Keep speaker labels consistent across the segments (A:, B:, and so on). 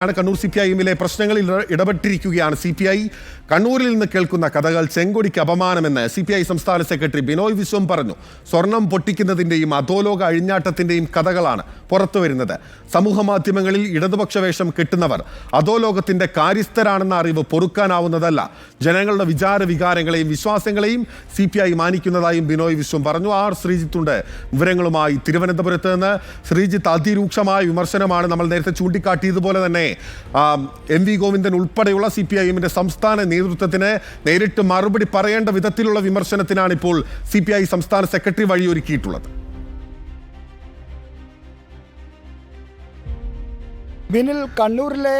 A: ആണ് Kannur C P I എമ്മിലെ പ്രശ്നങ്ങളിൽ ഇട- ഇടപെട്ടിരിക്കുകയാണ് സി പി ഐ കണ്ണൂരിൽ നിന്ന് കേൾക്കുന്ന കഥകൾ ചെങ്കൊടിക്ക് അപമാനമെന്ന് സി പി ഐ സംസ്ഥാന സെക്രട്ടറി ബിനോയ് വിശ്വം പറഞ്ഞു. സ്വർണം പൊട്ടിക്കുന്നതിന്റെയും അധോലോക അഴിഞ്ഞാട്ടത്തിന്റെയും കഥകളാണ് പുറത്തു വരുന്നത്. സമൂഹ മാധ്യമങ്ങളിൽ ഇടതുപക്ഷ വേഷം കിട്ടുന്നവർ അധോലോകത്തിന്റെ കാര്യസ്ഥരാണെന്ന അറിവ് പൊറുക്കാനാവുന്നതല്ല. ജനങ്ങളുടെ വിചാര വികാരങ്ങളെയും വിശ്വാസങ്ങളെയും സി പി ഐ മാനിക്കുന്നതായും ബിനോയ് വിശ്വം പറഞ്ഞു. ആർ ശ്രീജിത്തുണ്ട് വിവരങ്ങളുമായി തിരുവനന്തപുരത്ത് നിന്ന് ശ്രീജിത്ത് അതിരൂക്ഷമായ വിമർശനമാണ് നമ്മൾ നേരത്തെ ചൂണ്ടിക്കാട്ടിയതുപോലെ തന്നെ എം വി ഗോവിന്ദൻ ഉൾപ്പെടെയുള്ള സി പി ഐ എമ്മിന്റെ സംസ്ഥാന നേതൃത്വത്തിന് നേരിട്ട് മറുപടി പറയേണ്ട വിധത്തിലുള്ള വിമർശനത്തിനാണ് ഇപ്പോൾ സി പി ഐ സംസ്ഥാന സെക്രട്ടറി വഴിയൊരുക്കിയിട്ടുള്ളത്.
B: ബിനിൽ കണ്ണൂരിലെ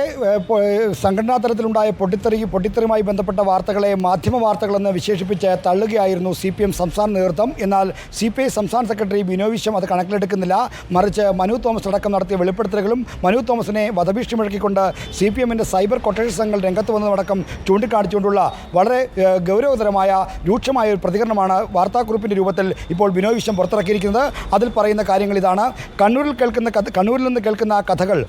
B: സംഘടനാ തലത്തിലുണ്ടായ പൊട്ടിത്തെറി പൊട്ടിത്തെറിയുമായി ബന്ധപ്പെട്ട വാർത്തകളെ മാധ്യമ വാർത്തകളെന്ന് വിശേഷിപ്പിച്ച് തള്ളുകയായിരുന്നു സി പി എം സംസ്ഥാന നേതൃത്വം. എന്നാൽ സി പി ഐ സംസ്ഥാന സെക്രട്ടറി ബിനോ വിശ്വം അത് കണക്കിലെടുക്കുന്നില്ല. മറിച്ച് മനു തോമസ് അടക്കം നടത്തിയ വെളിപ്പെടുത്തലുകളും മനു തോമസിനെ വധഭീഷണി മുഴക്കിക്കൊണ്ട് സി പി എമ്മിന്റെ സൈബർ കൊട്ടേഷൻ സംഘങ്ങൾ രംഗത്ത് വന്നതടക്കം ചൂണ്ടിക്കാണിച്ചുകൊണ്ടുള്ള വളരെ ഗൗരവതരമായ രൂക്ഷമായ ഒരു പ്രതികരണമാണ് വാർത്താക്കുറിപ്പിന്റെ രൂപത്തിൽ ഇപ്പോൾ ബിനോ വിശ്വം പുറത്തിറക്കിയിരിക്കുന്നത്. അതിൽ പറയുന്ന കാര്യങ്ങൾ ഇതാണ്. കണ്ണൂരിൽ കേൾക്കുന്ന കണ്ണൂരിൽ നിന്ന് കേൾക്കുന്ന കഥകൾ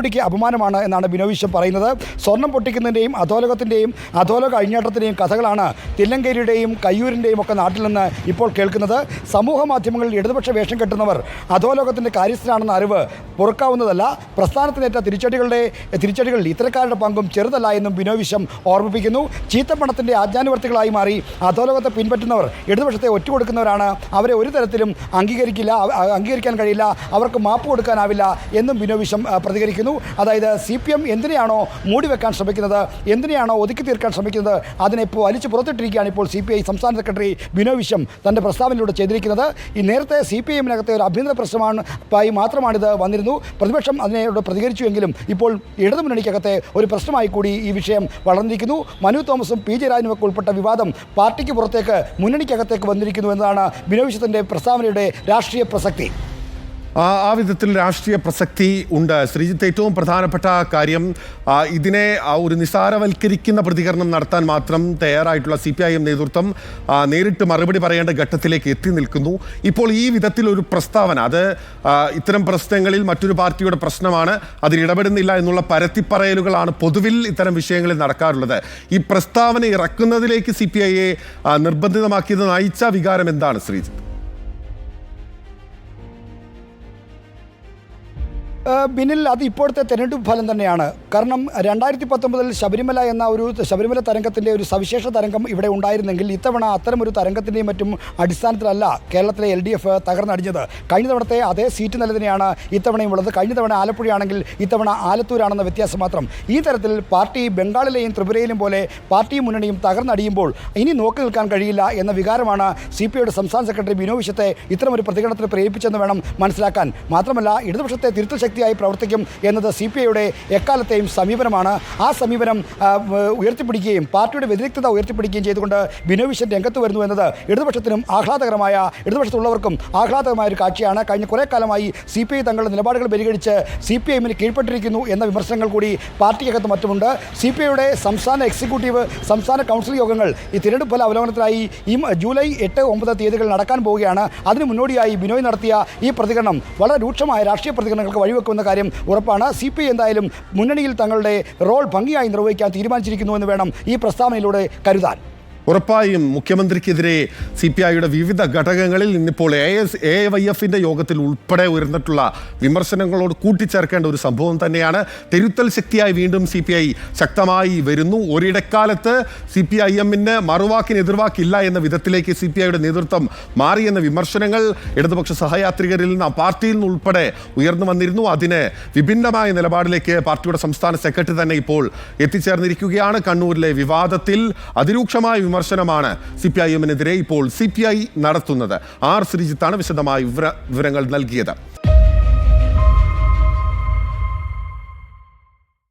B: ചെങ്കൊടിക്ക് അപമാനമാണ് എന്നാണ് ബിനോയ് വിശ്വം പറയുന്നത്. സ്വർണം പൊട്ടിക്കുന്നതിന്റെയും അധോലോകത്തിന്റെയും അധോലോക അഴിഞ്ഞാട്ടത്തിന്റെയും കഥകളാണ് തില്ലങ്കേരിയുടെയും കയ്യൂരിന്റെയും ഒക്കെ നാട്ടിൽ നിന്ന് ഇപ്പോൾ കേൾക്കുന്നത്. സമൂഹ മാധ്യമങ്ങളിൽ ഇടതുപക്ഷ വേഷം കെട്ടുന്നവർ അധോലോകത്തിന്റെ കാര്യസ്ഥനാണെന്ന അറിവ് പൊറുക്കാവുന്നതല്ല. പ്രസ്ഥാനത്തിനേറ്റ തിരിച്ചടികളുടെ തിരിച്ചടികളിൽ ഇത്തരക്കാരുടെ പങ്കും ചെറുതല്ല എന്നും ബിനോയ് വിശ്വം ഓർമ്മിപ്പിക്കുന്നു. ചീത്തപ്പണത്തിന്റെ ആജ്ഞാനുവർത്തികളായി മാറി അധോലോകത്തെ പിൻപറ്റുന്നവർ ഇടതുപക്ഷത്തെ ഒറ്റുകൊടുക്കുന്നവരാണ്. അവരെ ഒരു തരത്തിലും അംഗീകരിക്കില്ല അംഗീകരിക്കാൻ കഴിയില്ല. അവർക്ക് മാപ്പ് കൊടുക്കാനാവില്ല എന്നും ബിനോയ് വിശ്വം ആ, പ്രതികരിക്കുന്നു അതായത് സി പി എം എന്തിനെയാണോ മൂടി വെക്കാൻ ശ്രമിക്കുന്നത്? എന്തിനെയാണോ ഒതുക്കി തീർക്കാൻ ശ്രമിക്കുന്നത്? അതിനെ ഇപ്പോൾ വലിച്ചു പുറത്തിട്ടിരിക്കുകയാണ് ഇപ്പോൾ സി പി ഐ സംസ്ഥാന സെക്രട്ടറി ബിനോ വിശ്വം തന്റെ പ്രസ്താവനയിലൂടെ ചെയ്തിരിക്കുന്നത്. ഈ നേരത്തെ സി പി എമ്മിനകത്തെ ഒരു അഭ്യന്തര പ്രശ്നമാണ് ആയി മാത്രമാണിത് വന്നിരുന്നു. പ്രതിപക്ഷം അതിനോട് പ്രതികരിച്ചുവെങ്കിലും ഇപ്പോൾ ഇടതുമുന്നണിക്കകത്തെ ഒരു പ്രശ്നമായി കൂടി ഈ വിഷയം വളർന്നിരിക്കുന്നു. മനു തോമസും പി ജെ രാജനുമൊക്കെ ഉൾപ്പെട്ട വിവാദം പാർട്ടിക്ക് പുറത്തേക്ക് മുന്നണിക്കകത്തേക്ക് വന്നിരിക്കുന്നു എന്നതാണ് ബിനോ വിശ്വത്തിന്റെ പ്രസ്താവനയുടെ രാഷ്ട്രീയ പ്രസക്തി.
A: ആ വിധത്തിൽ രാഷ്ട്രീയ പ്രസക്തി ഉണ്ട്. ശ്രീജിത്ത് ഏറ്റവും പ്രധാനപ്പെട്ട കാര്യം ഇതിനെ ഒരു നിസാരവൽക്കരിക്കുന്ന പ്രതികരണം നടത്താൻ മാത്രം തയ്യാറായിട്ടുള്ള സി പി ഐ എം നേതൃത്വം നേരിട്ട് മറുപടി പറയേണ്ട ഘട്ടത്തിലേക്ക് എത്തി നിൽക്കുന്നു. ഇപ്പോൾ ഈ വിധത്തിൽ ഒരു പ്രസ്താവന അത് ഇത്തരം പ്രശ്നങ്ങളിൽ മറ്റൊരു പാർട്ടിയുടെ പ്രശ്നമാണ് അതിൽ ഇടപെടുന്നില്ല എന്നുള്ള പരത്തിപ്പറയലുകളാണ് പൊതുവിൽ ഇത്തരം വിഷയങ്ങളിൽ നടക്കാറുള്ളത്. ഈ പ്രസ്താവന ഇറക്കുന്നതിലേക്ക് സി പി ഐയെ നിർബന്ധിതമാക്കിയത് നയിച്ച വികാരം എന്താണ് ശ്രീജിത്ത്?
B: ബിനിൽ അത് ഇപ്പോഴത്തെ തെരഞ്ഞെടുപ്പ് ഫലം തന്നെയാണ്. കാരണം രണ്ടായിരത്തി പത്തൊമ്പതിൽ ശബരിമല എന്ന ഒരു ശബരിമല തരംഗത്തിന്റെ ഒരു സവിശേഷ തരംഗം ഇവിടെ ഉണ്ടായിരുന്നെങ്കിൽ ഇത്തവണ അത്തരമൊരു തരംഗത്തിന്റെയും മറ്റും അടിസ്ഥാനത്തിലല്ല കേരളത്തിലെ എൽ ഡി എഫ് തകർന്നടിഞ്ഞത്. കഴിഞ്ഞ തവണത്തെ അതേ സീറ്റ് നില തന്നെയാണ് ഇത്തവണയും ഉള്ളത്. കഴിഞ്ഞ തവണ ആലപ്പുഴയാണെങ്കിൽ ഇത്തവണ ആലത്തൂരാണെന്ന വ്യത്യാസം മാത്രം. ഈ തരത്തിൽ പാർട്ടി ബംഗാളിലെയും ത്രിപുരയിലും പോലെ പാർട്ടി മുന്നണിയും തകർന്നടിയുമ്പോൾ ഇനി നോക്കി നിൽക്കാൻ കഴിയില്ല എന്ന വികാരമാണ് സി പി ഐയുടെ സംസ്ഥാന സെക്രട്ടറി ബിനോ വിശ്വത്തെ ഇത്തരമൊരു പ്രതികരണത്തിന് പ്രേരിപ്പിച്ചെന്ന് വേണം മനസ്സിലാക്കാൻ. മാത്രമല്ല ഇടതുപക്ഷത്തെ തിരുത്തൽ ശക്തിയായി പ്രവർത്തിക്കും എന്നത് സി പി ഐയുടെ എക്കാലത്തെയും സമീപനമാണ്. ആ സമീപനം ഉയർത്തിപ്പിടിക്കുകയും പാർട്ടിയുടെ വ്യതിരിക്തത ഉയർത്തിപ്പിടിക്കുകയും ചെയ്തുകൊണ്ട് ബിനോ വിശ്വൻ രംഗത്ത് വരുന്നു എന്നത് ഇടതുപക്ഷത്തിനും ആഹ്ലാദകരമായ ഇടതുപക്ഷത്തുള്ളവർക്കും ആഹ്ലാദകരമായ ഒരു കാഴ്ചയാണ്. കഴിഞ്ഞ കുറേ കാലമായി സി പി ഐ തങ്ങളുടെ നിലപാടുകൾ പരിഗണിച്ച് സി പി ഐഎമ്മിന് കീഴ്പ്പെട്ടിരിക്കുന്നു എന്ന വിമർശനങ്ങൾ കൂടി പാർട്ടിക്കകത്ത് മറ്റുമുണ്ട്. സി പി ഐയുടെ സംസ്ഥാന എക്സിക്യൂട്ടീവ് സംസ്ഥാന കൗൺസിൽ യോഗങ്ങൾ ഈ തിരഞ്ഞെടുപ്പ് ഫല അവലോകനത്തിനായി ഈ ജൂലൈ എട്ട് ഒമ്പത് തീയതികൾ നടക്കാൻ പോവുകയാണ്. അതിന് മുന്നോടിയായി ബിനോയ് നടത്തിയ ഈ പ്രതികരണം വളരെ രൂക്ഷമായ രാഷ്ട്രീയ പ്രതികരണങ്ങൾക്ക് വഴിവെക്കുമെന്ന കാര്യം ഉറപ്പാണ്. സി പി എന്തായാലും മുന്നണിയിൽ തങ്ങളുടെ റോൾ ഭംഗിയായി നിർവഹിക്കാൻ തീരുമാനിച്ചിരിക്കുന്നു എന്ന് വേണം ഈ പ്രസ്താവനയിലൂടെ കരുതാൻ.
A: ഉറപ്പായും മുഖ്യമന്ത്രിക്കെതിരെ സി പി ഐയുടെ വിവിധ ഘടകങ്ങളിൽ ഇന്നിപ്പോൾ എ എസ് എ വൈ എഫിന്റെ യോഗത്തിൽ ഉൾപ്പെടെ ഉയർന്നിട്ടുള്ള വിമർശനങ്ങളോട് കൂട്ടിച്ചേർക്കേണ്ട ഒരു സംഭവം തന്നെയാണ്. തിരുത്തൽ ശക്തിയായി വീണ്ടും സി പി ഐ ശക്തമായി വരുന്നു. ഒരിടക്കാലത്ത് സി പി ഐ എമ്മിന് മറുവാക്കിന് എതിർവാക്കില്ല എന്ന വിധത്തിലേക്ക് സി പി ഐയുടെ നേതൃത്വം മാറിയെന്ന വിമർശനങ്ങൾ ഇടതുപക്ഷ സഹയാത്രികരിൽ നിന്ന് പാർട്ടിയിൽ നിന്ന് ഉൾപ്പെടെ ഉയർന്നു വന്നിരുന്നു. അതിന് വിഭിന്നമായ നിലപാടിലേക്ക് പാർട്ടിയുടെ സംസ്ഥാന സെക്രട്ടറി തന്നെ ഇപ്പോൾ എത്തിച്ചേർന്നിരിക്കുകയാണ്. കണ്ണൂരിലെ വിവാദത്തിൽ അതിരൂക്ഷമായ വിമർശനമാണ് സി പി ഐ എമ്മിനെതിരെ ഇപ്പോൾ സി പി ഐ നടത്തുന്നത്. ആർ ശ്രീജിത്താണ് വിശദമായ വിവര- വിവരങ്ങൾ നൽകിയത്.